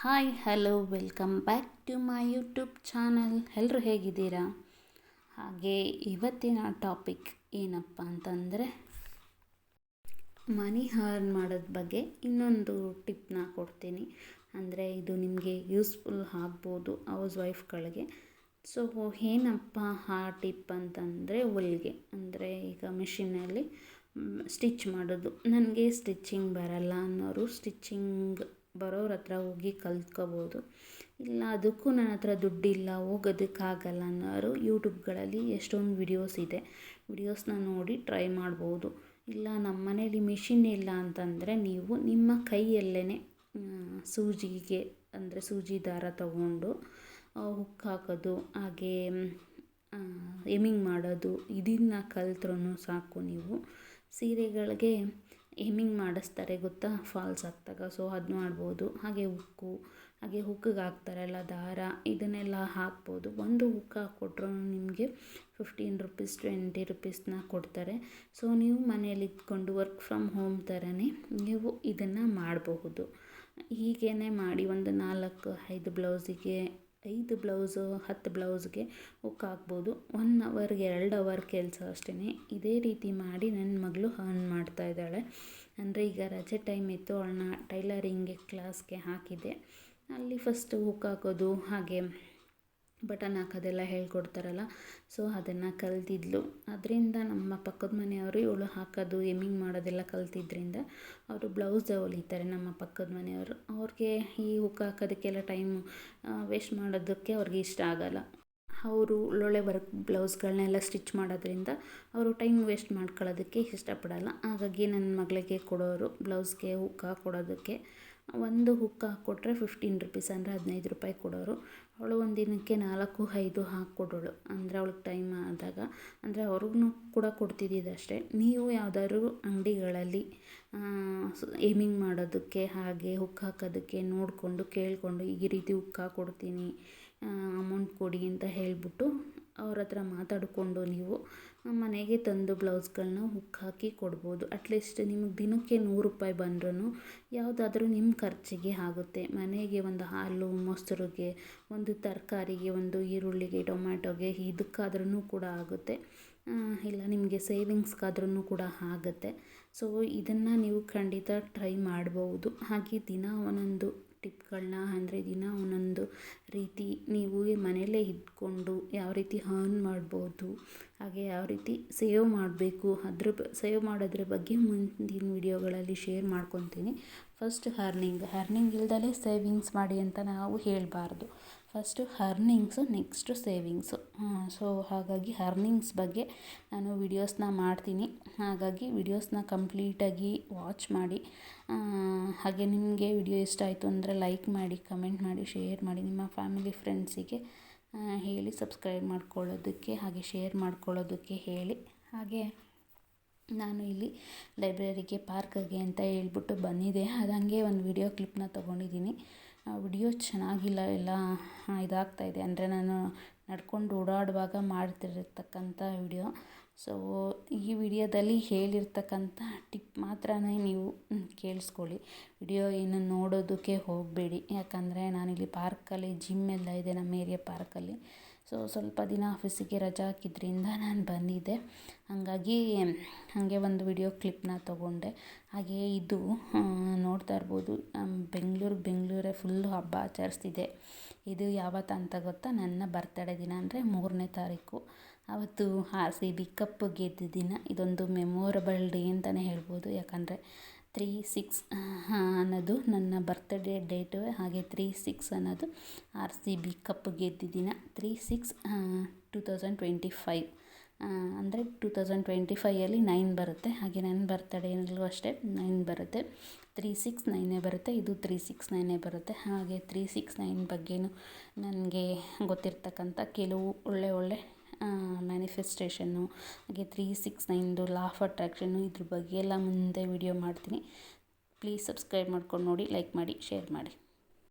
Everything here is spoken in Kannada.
Hi, hello, welcome back to my YouTube channel. ಎಲ್ಲರೂ ಹೇಗಿದ್ದೀರಾ? ಹಾಗೆ ಇವತ್ತಿನ ಟಾಪಿಕ್ ಏನಪ್ಪ ಅಂತಂದರೆ, ಮನಿ ಹರ್ನ್ ಮಾಡೋದ ಬಗ್ಗೆ ಇನ್ನೊಂದು ಟಿಪ್ನ ಕೊಡ್ತೀನಿ. ಅಂದರೆ ಇದು ನಿಮಗೆ ಯೂಸ್ಫುಲ್ ಆಗ್ಬೋದು ಹೌಸ್ ವೈಫ್ಗಳಿಗೆ. ಸೊ, ಏನಪ್ಪ ಆ ಟಿಪ್ ಅಂತಂದರೆ, ಹೊಲಿಗೆ. ಅಂದರೆ ಈಗ ಮಿಷಿನಲ್ಲಿ ಸ್ಟಿಚ್ ಮಾಡೋದು. ನನಗೆ ಸ್ಟಿಚ್ಚಿಂಗ್ ಬರಲ್ಲ ಅನ್ನೋರು ಸ್ಟಿಚ್ಚಿಂಗ್ ಬರೋರ ಹತ್ರ ಹೋಗಿ ಕಲ್ತ್ಕೋಬೋದು. ಇಲ್ಲ, ಅದಕ್ಕೂ ನನ್ನ ಹತ್ರ ದುಡ್ಡಿಲ್ಲ, ಹೋಗೋದಕ್ಕಾಗಲ್ಲ ಅನ್ನೋರು ಯೂಟ್ಯೂಬ್ಗಳಲ್ಲಿ ಎಷ್ಟೊಂದು ವಿಡಿಯೋಸ್ ಇದೆ. ವಿಡಿಯೋಸ್ನ ನೋಡಿ ಟ್ರೈ ಮಾಡ್ಬೋದು. ಇಲ್ಲ ನಮ್ಮ ಮನೇಲಿ ಮಿಷಿನ್ ಇಲ್ಲ ಅಂತಂದರೆ ನೀವು ನಿಮ್ಮ ಕೈಯಲ್ಲೇ ಸೂಜಿಗೆ, ಅಂದರೆ ಸೂಜಿ ದಾರ ತಗೊಂಡು ಹುಕ್ ಹಾಕೋದು, ಹಾಗೇ ಎಮಿಂಗ್ ಮಾಡೋದು, ಇದನ್ನು ಕಲ್ತ್ರೂ ಸಾಕು ನೀವು. ಸೀರೆಗಳಿಗೆ ಎಮಿಂಗ್ ಮಾಡಿಸ್ತಾರೆ ಗೊತ್ತಾ? ಫಾಲ್ಸ್ ಹಾಕ್ದಾಗ ಸೊ ಅದು ಮಾಡ್ಬೋದು ಹಾಗೆ ಹುಕ್ಕು ಹಾಗೆ ಹುಕ್ಕಿಗೆ ಹಾಕ್ತಾರಲ್ಲ ದಾರ. ಇದನ್ನೆಲ್ಲ ಹಾಕ್ಬೋದು. ಒಂದು ಹುಕ್ ಹಾಕ್ಕೊಟ್ರು ನಿಮಗೆ ಫಿಫ್ಟೀನ್ ರುಪೀಸ್ ಟ್ವೆಂಟಿ ರುಪೀಸ್ನ ಕೊಡ್ತಾರೆ. ಸೊ ನೀವು ಮನೇಲಿ ಇದ್ಕೊಂಡು ವರ್ಕ್ ಫ್ರಮ್ ಹೋಮ್ ಥರನೇ ನೀವು ಇದನ್ನು ಮಾಡಬಹುದು. ಹೀಗೇ ಮಾಡಿ ಒಂದು ನಾಲ್ಕು, ಐದು ಬ್ಲೌಸಿಗೆ ಐದು ಬ್ಲೌಸು, ಹತ್ತು ಬ್ಲೌಸ್ಗೆ ಹುಕ್ ಹಾಕ್ಬೋದು. ಒನ್ ಅವರ್ಗೆ ಎರಡು ಅವರ್ ಕೆಲಸ ಅಷ್ಟೇ ಇದೇ ರೀತಿ ಮಾಡಿ ನನ್ನ ಮಗಳು ಅರ್ನ್ ಮಾಡ್ತಾಯಿದ್ದಾಳೆ ಅಂದರೆ ಈಗ ರಜೆ ಟೈಮ್ ಇತ್ತು, ಅವಳನ್ನ ಟೈಲರಿಂಗ್ಗೆ ಕ್ಲಾಸ್ಗೆ ಹಾಕಿದ್ದೆ. ಅಲ್ಲಿ ಫಸ್ಟು ಹುಕ್ ಹಾಕೋದು, ಹಾಗೆ ಬಟನ್ ಹಾಕೋದೆಲ್ಲ ಹೇಳ್ಕೊಡ್ತಾರಲ್ಲ, ಸೊ ಅದನ್ನು ಕಲ್ತಿದ್ಲು. ಅದರಿಂದ ನಮ್ಮ ಪಕ್ಕದ ಮನೆಯವರು ಇವಳು ಹಾಕೋದು, ಎಮ್ಮಿಂಗ್ ಮಾಡೋದೆಲ್ಲ ಕಲ್ತಿದ್ದರಿಂದ ಅವರು ಬ್ಲೌಸ್ ಹೊಲಿತಾರೆ ನಮ್ಮ ಪಕ್ಕದ ಮನೆಯವರು. ಅವ್ರಿಗೆ ಈ ಹುಕ್ ಹಾಕೋದಕ್ಕೆಲ್ಲ ಟೈಮ್ ವೇಸ್ಟ್ ಮಾಡೋದಕ್ಕೆ ಅವ್ರಿಗೆ ಇಷ್ಟ ಆಗೋಲ್ಲ. ಅವರು ಒಳ್ಳೊಳ್ಳೆ ವರ್ಕ್, ಬ್ಲೌಸ್ಗಳನ್ನೆಲ್ಲ ಸ್ಟಿಚ್ ಮಾಡೋದ್ರಿಂದ ಅವರು ಟೈಮ್ ವೇಸ್ಟ್ ಮಾಡ್ಕೊಳ್ಳೋದಕ್ಕೆ ಇಷ್ಟಪಡಲ್ಲ. ಹಾಗಾಗಿ ನನ್ನ ಮಗಳಿಗೆ ಕೊಡೋರು ಬ್ಲೌಸ್ಗೆ ಹುಕ್ಕ ಕೊಡೋದಕ್ಕೆ ಒಂದು ಹುಕ್ಕ ಹಾಕ್ಕೊಟ್ರೆ ಫಿಫ್ಟೀನ್ ರುಪೀಸ್ ಅಂದರೆ ಹದಿನೈದು ರೂಪಾಯಿ ಕೊಡೋರು. ಅವಳು ಒಂದು ದಿನಕ್ಕೆ ನಾಲ್ಕು, ಐದು ಹಾಕ್ಕೊಡೋಳು. ಅಂದರೆ ಅವಳಿಗೆ ಟೈಮ್ ಆದಾಗ. ಅಂದರೆ ಅವ್ರಿಗೂ ಕೂಡ ಕೊಡ್ತಿದ್ದಿದ್ದಷ್ಟೇ ನೀವು ಯಾವುದಾದ್ರು ಅಂಗಡಿಗಳಲ್ಲಿ ಏಮಿಂಗ್ ಮಾಡೋದಕ್ಕೆ, ಹಾಗೆ ಹುಕ್ ಹಾಕೋದಕ್ಕೆ ನೋಡಿಕೊಂಡು ಕೇಳಿಕೊಂಡು ಈ ರೀತಿ ಹುಕ್ ಕೊಡ್ತೀನಿ ಅಮೌಂಟ್ ಕೊಡಿ ಅಂತ ಹೇಳಿಬಿಟ್ಟು ಅವ್ರ ಹತ್ರ ಮಾತಾಡಿಕೊಂಡು ನೀವು ಮನೆಗೆ ತಂದು ಬ್ಲೌಸ್ಗಳನ್ನ ಹುಕ್ ಹಾಕಿ ಕೊಡ್ಬೋದು. ಅಟ್ಲೀಸ್ಟ್ ನಿಮಗೆ ದಿನಕ್ಕೆ ನೂರು ರೂಪಾಯಿ ಬಂದ್ರೂ ಯಾವುದಾದ್ರೂ ನಿಮ್ಮ ಖರ್ಚಿಗೆ ಆಗುತ್ತೆ. ಮನೆಗೆ ಒಂದು ಹಾಲು, ಮೊಸರಿಗೆ, ಒಂದು ತರಕಾರಿಗೆ, ಒಂದು ಈರುಳ್ಳಿಗೆ, ಟೊಮ್ಯಾಟೊಗೆ ಇದಕ್ಕಾದ್ರೂ ಕೂಡ ಆಗುತ್ತೆ. ಇಲ್ಲ ನಿಮಗೆ ಸೇವಿಂಗ್ಸ್ಗಾದ್ರೂ ಕೂಡ ಆಗುತ್ತೆ. ಸೊ ಇದನ್ನು ನೀವು ಖಂಡಿತ ಟ್ರೈ ಮಾಡ್ಬೋದು. ಹಾಗೆ ದಿನ ಒಂದೊಂದು ಟಿಪ್ಗಳನ್ನ ಅಂದರೆ ದಿನ ಒಂದೊಂದು ರೀತಿ ನೀವು ಮನೆಯಲ್ಲೇ ಇದ್ಕೊಂಡು ಯಾವ ರೀತಿ ಹರ್ನ್ ಮಾಡ್ಬೋದು, ಹಾಗೆ ಯಾವ ರೀತಿ ಸೇವ್ ಮಾಡಬೇಕು, ಅದ್ರ ಸೇವ್ ಮಾಡೋದ್ರ ಬಗ್ಗೆ ಮುಂದಿನ ವೀಡಿಯೋಗಳಲ್ಲಿ ಶೇರ್ ಮಾಡ್ಕೊತೀನಿ. ಫಸ್ಟ್ ಹರ್ನಿಂಗ್ ಹರ್ನಿಂಗ್ ಇಲ್ದಲೇ ಸೇವಿಂಗ್ಸ್ ಮಾಡಿ ಅಂತ ನಾವು ಹೇಳಬಾರ್ದು. First earnings next savings so ಹಾಗಾಗಿ ಹರ್ನಿಂಗ್ಸ್ ಬಗ್ಗೆ ನಾನು ವಿಡಿಯೋಸ್ನ ಮಾಡ್ತೀನಿ. ಹಾಗಾಗಿ ವಿಡಿಯೋಸ್ನ ಕಂಪ್ಲೀಟಾಗಿ ವಾಚ್ ಮಾಡಿ. ಹಾಗೆ ನಿಮಗೆ ವಿಡಿಯೋ ಇಷ್ಟ ಆಯಿತು ಅಂದರೆ ಲೈಕ್ ಮಾಡಿ ಕಮೆಂಟ್ ಮಾಡಿ ಶೇರ್ ಮಾಡಿ. ನಿಮ್ಮ ಫ್ಯಾಮಿಲಿ ಫ್ರೆಂಡ್ಸಿಗೆ ಹೇಳಿ ಸಬ್ಸ್ಕ್ರೈಬ್ ಮಾಡ್ಕೊಳ್ಳೋದಕ್ಕೆ, ಹಾಗೆ ಶೇರ್ ಮಾಡ್ಕೊಳ್ಳೋದಕ್ಕೆ ಹೇಳಿ. ಹಾಗೆ ನಾನು ಇಲ್ಲಿ ಲೈಬ್ರರಿಗೆ ಪಾರ್ಕ್ಗೆ ಅಂತ ಹೇಳ್ಬಿಟ್ಟು ಬಂದಿದ್ದೆ. ಅದು ಹಂಗೆ ಒಂದು ವಿಡಿಯೋ ಕ್ಲಿಪ್ನ ತೊಗೊಂಡಿದ್ದೀನಿ. ವಿಡಿಯೋ ಚೆನ್ನಾಗಿಲ್ಲ, ಎಲ್ಲ ಇದಾಗ್ತಾಯಿದೆ ಅಂದರೆ ನಾನು ನಡ್ಕೊಂಡು ಓಡಾಡುವಾಗ ಮಾಡ್ತಿರತಕ್ಕಂಥ ವಿಡಿಯೋ. ಸೊ ಈ ವಿಡಿಯೋದಲ್ಲಿ ಹೇಳಿರ್ತಕ್ಕಂಥ ಟಿಪ್ ಮಾತ್ರ ನೀವು ಕೇಳಿಸ್ಕೊಳ್ಳಿ. ವಿಡಿಯೋ ಏನು ನೋಡೋದಕ್ಕೆ ಹೋಗಬೇಡಿ. ಯಾಕಂದರೆ ನಾನಿಲ್ಲಿ ಪಾರ್ಕಲ್ಲಿ, ಜಿಮ್ ಎಲ್ಲ ಇದೆ ನಮ್ಮ ಏರಿಯಾ ಪಾರ್ಕಲ್ಲಿ. ಸೊ ಸ್ವಲ್ಪ ದಿನ ಆಫೀಸಿಗೆ ರಜಾ ಹಾಕಿದ್ರಿಂದ ನಾನು ಬಂದಿದ್ದೆ. ಹಾಗಾಗಿ ಹಾಗೆ ಒಂದು ವಿಡಿಯೋ ಕ್ಲಿಪ್ನ ತೊಗೊಂಡೆ. ಹಾಗೆ ಇದು ನೋಡ್ತಾ ಇರ್ಬೋದು. ಬೆಂಗಳೂರು ಬೆಂಗಳೂರೇ ಫುಲ್ಲು ಹಬ್ಬ ಆಚರಿಸ್ತಿದೆ. ಇದು ಯಾವತ್ತು ಅಂತ ಗೊತ್ತಾ? ನನ್ನ ಬರ್ತಡೇ ದಿನ ಅಂದರೆ ಮೂರನೇ ತಾರೀಕು. ಆವತ್ತು ಆರ್ ಸಿ ಬಿ ಕಪ್ ಗೆದ್ದ ದಿನ. ಇದೊಂದು ಮೆಮೊರಬಲ್ ಡೇ ಅಂತಲೇ ಹೇಳ್ಬೋದು. ಯಾಕಂದರೆ ತ್ರೀ ಸಿಕ್ಸ್ ಅನ್ನೋದು ನನ್ನ ಬರ್ತ್ಡೇ ಡೇಟು ಹಾಗೆ ತ್ರೀ ಸಿಕ್ಸ್ ಅನ್ನೋದು ಆರ್ ಸಿ ಬಿ ಕಪ್ ಗೆದ್ದ three six two thousand twenty five ಅಂದರೆ ಟೂ ತೌಸಂಡ್ ಟ್ವೆಂಟಿ ಫೈಯಲ್ಲಿ ನೈನ್ ಬರುತ್ತೆ. ಹಾಗೆ ನನ್ನ ಬರ್ತಡೇನಲ್ಲೂ ಅಷ್ಟೇ ನೈನ್ ಬರುತ್ತೆ. ತ್ರೀ ಸಿಕ್ಸ್ ನೈನೇ ಬರುತ್ತೆ, ಇದು ತ್ರೀ ಸಿಕ್ಸ್ ನೈನೇ ಬರುತ್ತೆ. ಹಾಗೆ ತ್ರೀ ಸಿಕ್ಸ್ ನೈನ್ ಬಗ್ಗೆಯೂ ನನಗೆ ಗೊತ್ತಿರ್ತಕ್ಕಂಥ ಕೆಲವು ಒಳ್ಳೆ ಒಳ್ಳೆ ಮ್ಯಾನಿಫೆಸ್ಟೇಷನ್ನು ಹಾಗೆ ತ್ರೀ ಸಿಕ್ಸ್ ನೈನ್ದು ಲಾ ಆಫ್ ಅಟ್ರಾಕ್ಷನ್ನು ಇದ್ರ ಬಗ್ಗೆ ಎಲ್ಲ ಮುಂದೆ ವಿಡಿಯೋ ಮಾಡ್ತೀನಿ. ಪ್ಲೀಸ್ ಸಬ್ಸ್ಕ್ರೈಬ್ ಮಾಡ್ಕೊಂಡು ನೋಡಿ ಲೈಕ್ ಮಾಡಿ ಶೇರ್ ಮಾಡಿ.